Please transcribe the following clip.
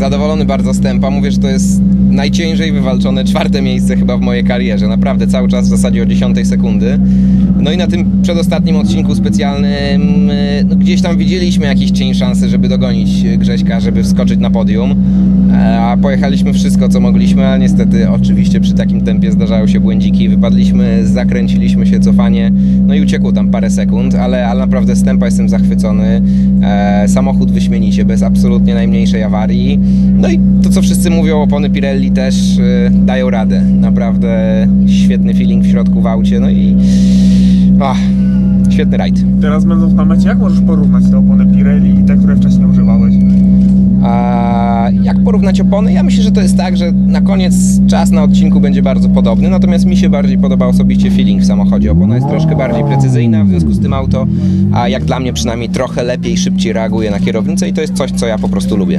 zadowolony bardzo z tempa. Mówię, że to jest najciężej wywalczone czwarte miejsce chyba w mojej karierze. Naprawdę cały czas w zasadzie o 10 sekundy. No i na tym przedostatnim odcinku specjalnym y, no gdzieś tam widzieliśmy jakiś cień szansy, żeby dogonić Grześka, żeby wskoczyć na podium. A pojechaliśmy wszystko, co mogliśmy, a niestety oczywiście przy takim tempie zdarzają się błędziki. Wypadliśmy, zakręciliśmy się cofanie, no i uciekło tam parę sekund, ale, ale naprawdę z tempa jestem zachwycony. E, samochód wyśmienicie, bez absolutnie najmniejszej awarii. No i to, co wszyscy mówią, opony Pirelli też e, dają radę. Naprawdę świetny feeling w środku w aucie, no i ach, świetny rajd. Teraz będąc na mecie, jak możesz porównać te opony Pirelli jak porównać opony? Ja myślę, że to jest tak, że na koniec czas na odcinku będzie bardzo podobny, natomiast mi się bardziej podoba osobiście feeling w samochodzie. Opona jest troszkę bardziej precyzyjna, w związku z tym auto, a jak dla mnie przynajmniej trochę lepiej, szybciej reaguje na kierownicę i to jest coś, co ja po prostu lubię.